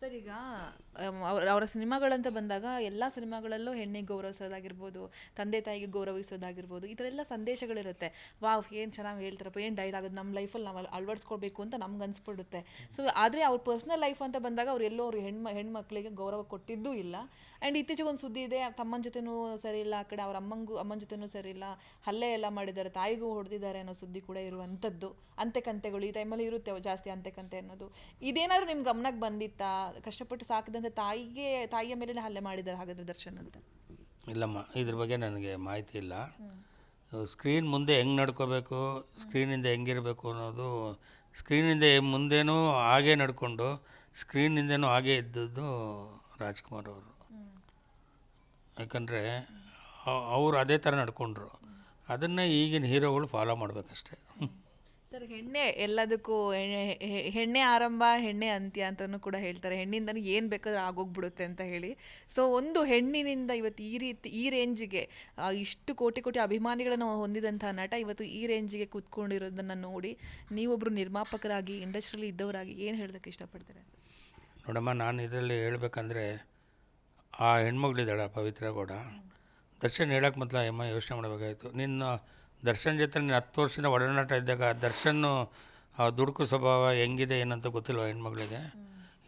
Sir ಈಗ ಅವ್ರ, ಅವರ ಸಿನಿಮಾಗಳಂತ ಬಂದಾಗ ಎಲ್ಲ ಸಿನಿಮಾಗಳಲ್ಲೂ ಹೆಣ್ಣಿಗೆ ಗೌರವಿಸೋದಾಗಿರ್ಬೋದು, ತಂದೆ ತಾಯಿಗೆ ಗೌರವಿಸೋದಾಗಿರ್ಬೋದು, ಈ ಥರ ಎಲ್ಲ ಸಂದೇಶಗಳಿರುತ್ತೆ. ವಾವ್, ಏನು ಚೆನ್ನಾಗಿ ಹೇಳ್ತಾರಪ್ಪ, ಏನು ಡೈಲಾಗ್ ಅದು ನಮ್ಮ ಲೈಫಲ್ಲಿ ನಾವು ಅಳವಡಿಸ್ಕೊಳ್ಬೇಕು ಅಂತ ನಮ್ಗೆ ಅನಿಸ್ಬಿಡುತ್ತೆ. ಸೊ ಆದರೆ ಅವ್ರ ಪರ್ಸ್ನಲ್ ಲೈಫ್ ಅಂತ ಬಂದಾಗ ಅವ್ರು ಎಲ್ಲೋ ಅವ್ರ ಹೆಣ್ಮ, ಹೆಣ್ಮಕ್ಳಿಗೆ ಗೌರವ ಕೊಟ್ಟಿದ್ದೂ ಇಲ್ಲ. ಆ್ಯಂಡ್ ಇತ್ತೀಚೆಗೆ ಒಂದು ಸುದ್ದಿ ಇದೆ, ತಮ್ಮನ ಜೊತೆನೂ ಸರಿ ಇಲ್ಲ, ಆ ಕಡೆ ಅವ್ರ ಅಮ್ಮಂಗೂ, ಅಮ್ಮನ ಜೊತೆನೂ ಸರಿ ಇಲ್ಲ, ಹಲ್ಲೆ ಎಲ್ಲ ಮಾಡಿದ್ದಾರೆ, ತಾಯಿಗೂ ಹೊಡೆದಿದ್ದಾರೆ ಅನ್ನೋ ಸುದ್ದಿ ಕೂಡ ಇರುವಂಥದ್ದು ಅಂತೆ ಕಂತೆಗಳು ಈ ಟೈಮಲ್ಲಿ ಇರುತ್ತೆ ಜಾಸ್ತಿ ಜಾಸ್ತಿ ಅಂತೆಕಂತೆ ಅನ್ನೋದು. ಇದೇನಾದ್ರು ನಿಮ್ಮ ಗಮನಕ್ಕೆ ಬಂದಿತ್ತಾ? ಕಷ್ಟಪಟ್ಟು ಸಾಕಿದಂಥ ತಾಯಿಗೆ, ತಾಯಿಯ ಮೇಲೆ ಹಲ್ಲೆ ಮಾಡಿದ್ದಾರೆ ಹಾಗಾದ್ರೆ ದರ್ಶನ್ ಅಂತ ಇಲ್ಲಮ್ಮ ಇದ್ರ ಬಗ್ಗೆ ನನಗೆ ಮಾಹಿತಿ ಇಲ್ಲ. ಸ್ಕ್ರೀನ್ ಮುಂದೆ ಹೆಂಗೆ ನಡ್ಕೋಬೇಕು, ಸ್ಕ್ರೀನಿಂದ ಹೆಂಗಿರಬೇಕು ಅನ್ನೋದು, ಸ್ಕ್ರೀನಿಂದ ಮುಂದೇನೂ ಹಾಗೆ ನಡ್ಕೊಂಡು, ಸ್ಕ್ರೀನಿಂದನೂ ಹಾಗೆ ಇದ್ದದ್ದು ರಾಜ್ಕುಮಾರ್ ಅವರು. ಯಾಕಂದರೆ ಅವರು ಅದೇ ಥರ ನಡ್ಕೊಂಡ್ರು. ಅದನ್ನು ಈಗಿನ ಹೀರೋಗಳು ಫಾಲೋ ಮಾಡಬೇಕಷ್ಟೆ. ಸರ್ ಹೆಣ್ಣೆ ಎಲ್ಲದಕ್ಕೂ ಹೆಣ್ಣೆ- ಆರಂಭ ಹೆಣ್ಣೆ ಅಂತ್ಯ ಅಂತಲೂ ಕೂಡ ಹೇಳ್ತಾರೆ. ಹೆಣ್ಣಿಂದನೂ ಏನು ಬೇಕಾದ್ರೂ ಆಗೋಗ್ಬಿಡುತ್ತೆ ಅಂತ ಹೇಳಿ. ಸೊ ಒಂದು ಹೆಣ್ಣಿನಿಂದ ಇವತ್ತು ಈ ರೀತಿ ಈ ರೇಂಜಿಗೆ ಆ, ಇಷ್ಟು ಕೋಟಿ ಕೋಟಿ ಅಭಿಮಾನಿಗಳನ್ನು ಹೊಂದಿದಂಥ ನಟ ಇವತ್ತು ಈ ರೇಂಜಿಗೆ ಕೂತ್ಕೊಂಡಿರೋದನ್ನು ನೋಡಿ ನೀವೊಬ್ಬರು ನಿರ್ಮಾಪಕರಾಗಿ ಇಂಡಸ್ಟ್ರಿಯಲ್ಲಿ ಇದ್ದವರಾಗಿ ಏನು ಹೇಳೋದಕ್ಕೆ ಇಷ್ಟಪಡ್ತಾರೆ ನೋಡಮ್ಮ ನಾನು ಇದರಲ್ಲಿ ಹೇಳಬೇಕಂದ್ರೆ ಆ ಹೆಣ್ಮಗಳಿದ್ದಾಳೆ ಪವಿತ್ರ ಗೌಡ. ದರ್ಶನ್ ಹೇಳೋಕ್ಕೆ ಮೊದಲು ಅಮ್ಮ ಯೋಚನೆ ಮಾಡಬೇಕಾಯಿತು. ನಿನ್ನ ದರ್ಶನ್ ಜೊತೆ ನೀನು ಹತ್ತು ವರ್ಷದ ಒಡನಾಟ ಇದ್ದಾಗ ದರ್ಶನ್ನು ಆ ದುಡುಕು ಸ್ವಭಾವ ಹೆಂಗಿದೆ ಏನಂತ ಗೊತ್ತಿಲ್ಲ ಹೆಣ್ಮಗಳಿಗೆ?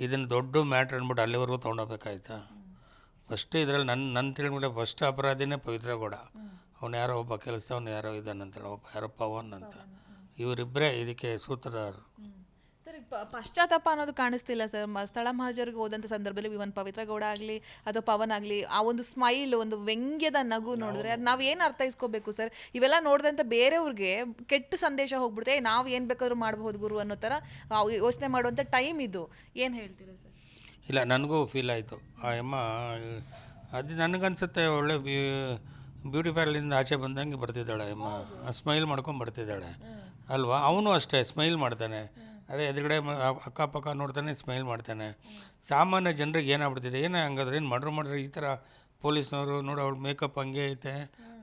ಇದನ್ನು ದೊಡ್ಡ ಮ್ಯಾಟ್ರ್ ಅಂದ್ಬಿಟ್ಟು ಅಲ್ಲಿವರೆಗೂ ತೊಗೊಂಡೋಗ್ಬೇಕಾಯ್ತಾ? ಫಸ್ಟ್ ಇದರಲ್ಲಿ ನನ್ನ ನನ್ನ ತಿಳ್ಕೊಂಡೆ ಫಸ್ಟ್ ಅಪರಾಧಿನೇ ಪವಿತ್ರ ಗೌಡ. ಅವನು ಯಾರೋ ಒಬ್ಬ ಕೆಲಸದವನು ಯಾರೋ ಇದ್ದಾನಂತೇಳಿ ಒಬ್ಬ ಯಾರೋ ಪವನ್ ಅಂತ. ಇವರಿಬ್ಬರೇ ಇದಕ್ಕೆ ಸೂತ್ರಧಾರರು. ಪ- ಪಶ್ಚಾತ್ತಾಪ ಅನ್ನೋದು ಕಾಣಿಸ್ತಿಲ್ಲ ಸರ್. ಸ್ಥಳ ಮಹಾಜರಿಗೆ ಹೋದಂಥ ಸಂದರ್ಭದಲ್ಲಿ ಇವನ್ ಪವಿತ್ರ ಗೌಡ ಆಗಲಿ ಅಥವಾ ಪವನ್ ಆಗಲಿ ಆ ಒಂದು ಸ್ಮೈಲ್ ಒಂದು ವ್ಯಂಗ್ಯದ ನಗು ನೋಡಿದ್ರೆ ಅದು ನಾವು ಏನು ಅರ್ಥೈಸ್ಕೋಬೇಕು ಸರ್? ಇವೆಲ್ಲ ನೋಡಿದಂಥ ಬೇರೆಯವ್ರಿಗೆ ಕೆಟ್ಟ ಸಂದೇಶ ಹೋಗ್ಬಿಡುತ್ತೆ. "ಏ, ನಾವು ಏನು ಬೇಕಾದ್ರೂ ಮಾಡಬಹುದು ಗುರು ಅನ್ನೋ ಥರ ಯೋಚನೆ ಮಾಡುವಂಥ ಟೈಮ್ ಇದು. ಏನು ಹೇಳ್ತೀರಾ ಸರ್? ಇಲ್ಲ ನನಗೂ ಫೀಲ್ ಆಯಿತು. ಆ ಅಮ್ಮ ಅದು ನನಗನ್ಸುತ್ತೆ ಒಳ್ಳೆ ಬ್ಯೂಟಿ ಪಾರ್ಲಿಂದ ಆಚೆ ಬಂದಂಗೆ ಬರ್ತಿದ್ದಾಳೆ ಅಮ್ಮ. ಸ್ಮೈಲ್ ಮಾಡ್ಕೊಂಡು ಬರ್ತಿದ್ದಾಳೆ. ಅಲ್ವಾ? ಅವನು ಅಷ್ಟೇ ಸ್ಮೈಲ್ ಮಾಡ್ತಾನೆ. ಅದೇ ಎದುರುಗಡೆ ಅಕ್ಕಪಕ್ಕ ನೋಡ್ತಾನೆ ಸ್ಮೈಲ್ ಮಾಡ್ತಾನೆ. ಸಾಮಾನ್ಯ ಜನರಿಗೆ ಏನಾಗ್ಬಿಡ್ತಿದೆ? ಏನೇ ಹಂಗಾದ್ರೆ ಏನು ಮಾಡ್ರು ಮಾಡ್ರಿ ಈ ಥರ ಪೊಲೀಸ್ನವರು ನೋಡು ಅವ್ಳ ಮೇಕಪ್ ಹಂಗೆ ಐತೆ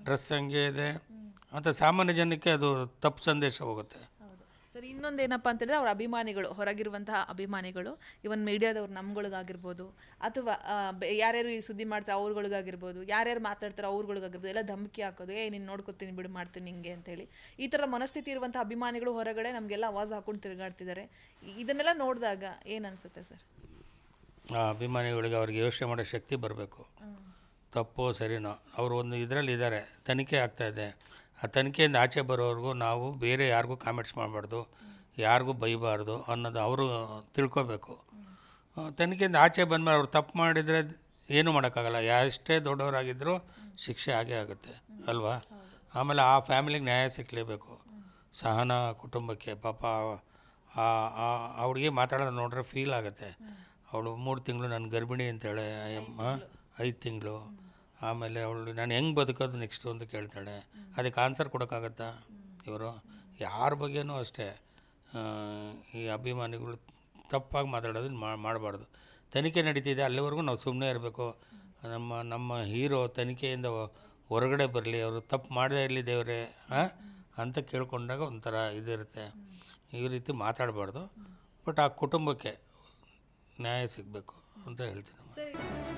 ಡ್ರೆಸ್ ಹಂಗೆ ಇದೆ. ಅಂತ ಸಾಮಾನ್ಯ ಜನಕ್ಕೆ ಅದು ತಪ್ಪು ಸಂದೇಶ ಹೋಗುತ್ತೆ. ಸರ್ ಇನ್ನೊಂದು ಏನಪ್ಪ ಹೇಳಿದ್ರೆ ಅವ್ರ ಅಭಿಮಾನಿಗಳು ಹೊರಗಿರುವಂತಹ ಅಭಿಮಾನಿಗಳು ಇವನ್ ಮೀಡಿಯಾದವ್ರು ನಮ್ಗಳಿಗಾಗಿರ್ಬೋದು ಅಥವಾ ಯಾರ್ಯಾರು ಈ ಸುದ್ದಿ ಮಾಡ್ತಾರೆ ಅವ್ರುಗಳಿಗಾಗಿರ್ಬೋದು ಯಾರ್ಯಾರು ಮಾತಾಡ್ತಾರೋ ಅವ್ರುಗಳಿಗಾಗಿರ್ಬೋದು ಎಲ್ಲ ಧಮಕಿ ಹಾಕೋದು ಏ ನೀನು ನೋಡ್ಕೊತೀನಿ ಬಿಡು ಮಾಡ್ತೀನಿ ನಿಂಗೆ ಅಂತೇಳಿ. ಈ ಥರ ಮನಸ್ಥಿತಿ ಇರುವಂಥ ಅಭಿಮಾನಿಗಳು ಹೊರಗಡೆ ನಮಗೆಲ್ಲ ಆವಾಜ್ ಹಾಕೊಂಡು ತಿರುಗಾಡ್ತಿದ್ದಾರೆ. ಇದನ್ನೆಲ್ಲ ನೋಡಿದಾಗ ಏನನ್ಸುತ್ತೆ ಅನಿಸುತ್ತೆ ಸರ್? ಆ ಅಭಿಮಾನಿಗಳಿಗೆ ಅವ್ರಿಗೆ ಯೋಚನೆ ಮಾಡೋ ಶಕ್ತಿ ಬರಬೇಕು. ತಪ್ಪೋ ಸರಿನೋ ಅವರು ಒಂದು ಇದರಲ್ಲಿ ಇದ್ದಾರೆ ತನಿಖೆ ಆಗ್ತಾಯಿದೆ ಆ ತನಿಖೆಯಿಂದ ಆಚೆ ಬರೋವರೆಗೂ ನಾವು ಬೇರೆ ಯಾರಿಗೂ ಕಾಮೆಂಟ್ಸ್ ಮಾಡಬಾರ್ದು, ಯಾರಿಗೂ ಬೈಬಾರ್ದು ಅನ್ನೋದು ಅವರು ತಿಳ್ಕೊಬೇಕು. ತನಿಖೆಯಿಂದ ಆಚೆ ಬಂದಮೇಲೆ ಅವ್ರು ತಪ್ಪು ಮಾಡಿದರೆ ಏನೂ ಮಾಡೋಕ್ಕಾಗಲ್ಲ. ಎಷ್ಟೇ ದೊಡ್ಡವರಾಗಿದ್ದರೂ ಶಿಕ್ಷೆ ಆಗೇ ಆಗುತ್ತೆ, ಅಲ್ವಾ? ಆಮೇಲೆ ಆ ಫ್ಯಾಮಿಲಿಗೆ ನ್ಯಾಯ ಸಿಕ್ಕಲೇಬೇಕು ಸಹನ ಕುಟುಂಬಕ್ಕೆ ಪಾಪ ಆ ಅವಳಿಗೆ ಮಾತಾಡೋದು ನೋಡ್ರೆ ಫೀಲ್ ಆಗುತ್ತೆ. ಅವಳು ಮೂರು ತಿಂಗಳು ನಾನು ಗರ್ಭಿಣಿ ಅಂತೇಳೆ ಅಮ್ಮ ಐದು ತಿಂಗಳು. ಆಮೇಲೆ ಅವಳು, ನಾನು ಹೆಂಗೆ ಬದುಕೋದು ನೆಕ್ಸ್ಟು ಅಂತ ಕೇಳ್ತಾಳೆ. ಅದಕ್ಕೆ ಆನ್ಸರ್ ಕೊಡೋಕ್ಕಾಗತ್ತಾ? ಇವರು, ಯಾರ ಬಗ್ಗೆನೂ ಅಷ್ಟೇ. ಈ ಅಭಿಮಾನಿಗಳು ತಪ್ಪಾಗಿ ಮಾತಾಡೋದನ್ನ ಮಾಡಬಾರ್ದು. ತನಿಖೆ ನಡೀತಿದೆ, ಅಲ್ಲಿವರೆಗೂ ನಾವು ಸುಮ್ಮನೆ ಇರಬೇಕು. ನಮ್ಮ ನಮ್ಮ ಹೀರೋ ತನಿಖೆಯಿಂದ ಹೊರಗಡೆ ಬರಲಿ, ಅವರು ತಪ್ಪು ಮಾಡದೇ ಇರಲಿ ದೇವರೇ ಅಂತ ಕೇಳ್ಕೊಂಡಾಗ ಒಂಥರ ಇದಿರುತ್ತೆ. ಈ ರೀತಿ ಮಾತಾಡಬಾರ್ದು. ಬಟ್ ಆ ಕುಟುಂಬಕ್ಕೆ ನ್ಯಾಯ ಸಿಗಬೇಕು ಅಂತ ಹೇಳ್ತೀನಿ